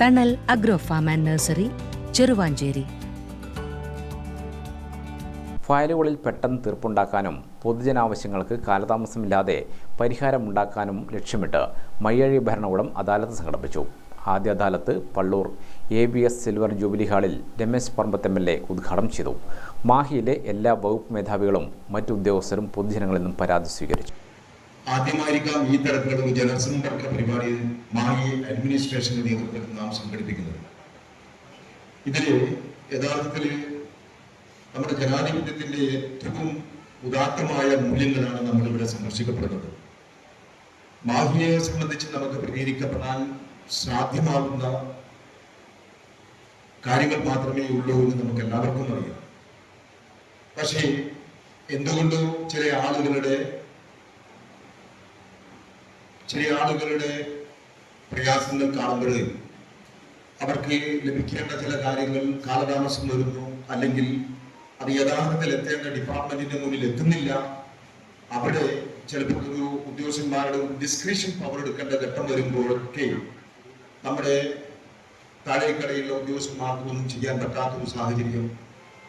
Thanal agro farm and nursery Cheruvancheri ഫയലുകളിൽ പെട്ടെന്ന് തീർപ്പുണ്ടാക്കാനും പൊതുജനാവശ്യങ്ങൾക്ക് കാലതാമസമില്ലാതെ പരിഹാരമുണ്ടാക്കാനും ലക്ഷ്യമിട്ട് മയ്യഴി ഭരണകൂടം അദാലത്ത് സംഘടിപ്പിച്ചു. ആദ്യ അദാലത്ത് Pallur A B S silver jubilee ഹാളിൽ Ramesh Parambath M L A ഉദ്ഘാടനം ചെയ്തു. മാഹിയിലെ എല്ലാ വകുപ്പ് മേധാവികളും മറ്റു ഉദ്യോഗസ്ഥരും പൊതുജനങ്ങളിൽ നിന്നും പരാതി സ്വീകരിച്ചു. ആദ്യമായിരിക്കാം ഈ തരത്തിലുള്ള ഒരു ജനസമ്പർക്ക പരിപാടി മാഹി അഡ്മിനിസ്ട്രേഷന്റെ നേതൃത്വത്തിൽ നാം സംഘടിപ്പിക്കുന്നത്. ഇതിൽ യഥാർത്ഥത്തിൽ നമ്മുടെ ജനാധിപത്യത്തിന്റെ ഏറ്റവും ഉദാത്തമായ മൂല്യങ്ങളാണ് നമ്മൾ ഇവിടെ സന്ദർശിക്കപ്പെടുന്നത്. മാഹിയെ സംബന്ധിച്ച് നമുക്ക് പ്രതികരിക്കപ്പെടാൻ സാധ്യമാകുന്ന കാര്യങ്ങൾ മാത്രമേ ഉള്ളൂ എന്ന് നമുക്ക് എല്ലാവർക്കും അറിയാം. പക്ഷേ എന്തുകൊണ്ടോ ചില ആളുകളുടെ ചില ആളുകളുടെ പ്രയാസങ്ങൾ കാണുമ്പോൾ അവർക്ക് ലഭിക്കേണ്ട ചില കാര്യങ്ങൾ കാലതാമസം വരുന്നു. അല്ലെങ്കിൽ അത് യഥാർത്ഥത്തിൽ എത്തേണ്ട ഡിപ്പാർട്ട്മെന്റിന്റെ മുന്നിൽ എത്തുന്നില്ല. അവിടെ ചിലപ്പോൾ ഒരു ഉദ്യോഗസ്ഥന്മാരുടെ ഡിസ്ക്രിപ്ഷൻ പവർ എടുക്കേണ്ട ഘട്ടം വരുമ്പോഴൊക്കെ നമ്മുടെ താഴേക്കടയിലുള്ള ഉദ്യോഗസ്ഥന്മാർക്ക് ഒന്നും ചെയ്യാൻ പറ്റാത്ത ഒരു സാഹചര്യം.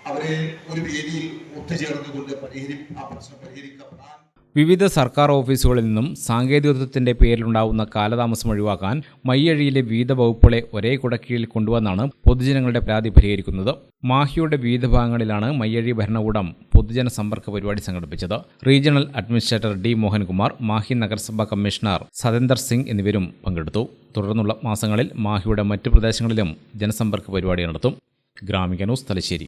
അവരെ ഒരു വേദിയിൽ ഒത്തുചേർന്നുകൊണ്ട് പരിഹരി ആ പ്രശ്നം പരിഹരിക്കപ്പെടാൻ വിവിധ സർക്കാർ ഓഫീസുകളിൽ നിന്നും സാങ്കേതികത്വത്തിന്റെ പേരിലുണ്ടാവുന്ന കാലതാമസം ഒഴിവാക്കാൻ മയ്യഴിയിലെ വിവിധ വകുപ്പുകളെ ഒരേ കുടക്കീഴിൽ കൊണ്ടുവന്നാണ് പൊതുജനങ്ങളുടെ പരാതി പരിഹരിക്കുന്നത്. മാഹിയുടെ വിവിധ ഭാഗങ്ങളിലാണ് മയ്യഴി ഭരണകൂടം പൊതുജന സമ്പർക്ക പരിപാടി സംഘടിപ്പിച്ചത്. Regional administrator D Mohankumar Mahe നഗരസഭാ കമ്മീഷണർ സതേന്ദർ സിംഗ് എന്നിവരും പങ്കെടുത്തു. തുടർന്നുള്ള മാസങ്ങളിൽ മാഹിയുടെ മറ്റു പ്രദേശങ്ങളിലും ജനസമ്പർക്ക പരിപാടി നടത്തും. Gramika news Thalassery.